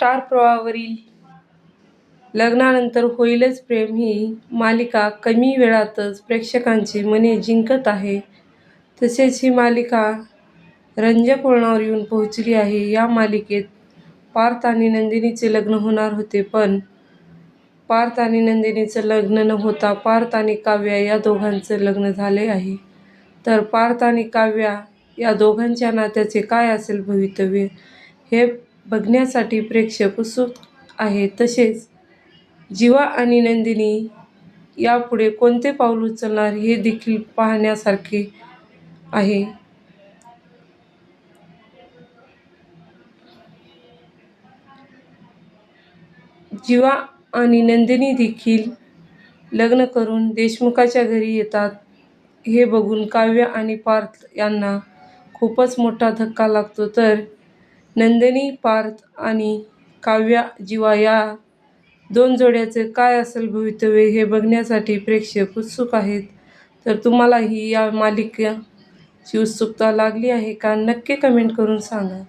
Star प्रवाहावरील लग्नानंतर होईलच प्रेम ही मालिका कमी वेळातच प्रेक्षकांची मने जिंकत आहे. तसेच ही मालिका रंजक वळणावर येऊन पोहोचली आहे. या मालिकेत पार्थ आणि नंदिनीचे लग्न होणार होते. पण पार्थ आणि नंदिनीचं लग्न न होता पार्थ आणि काव्या या दोघांचं लग्न झाले आहे. तर पार्थ आणि काव्या या दोघांच्या नात्याचे काय असेल भवितव्य हे बघण्यासाठी प्रेक्षक उत्सुक आहे तसेच जिवा आणि नंदिनी यापुढे कोणते पाऊल उचलणार हे देखील पाहण्यासारखे आहे. जिवा आणि नंदिनी देखील लग्न करून देशमुखाच्या घरी येतात हे बघून काव्य आणि पार्थ यांना खूपच मोठा धक्का लागतो. तर नंदिनी, पार्थ आणि काव्या, जिवा या दोन जोड्याचे काय असेल भवितव्य हे बघण्यासाठी प्रेक्षक उत्सुक आहेत. तर तुम्हालाही या मालिकेची उत्सुकता लागली आहे का? नक्की कमेंट करून सांगा.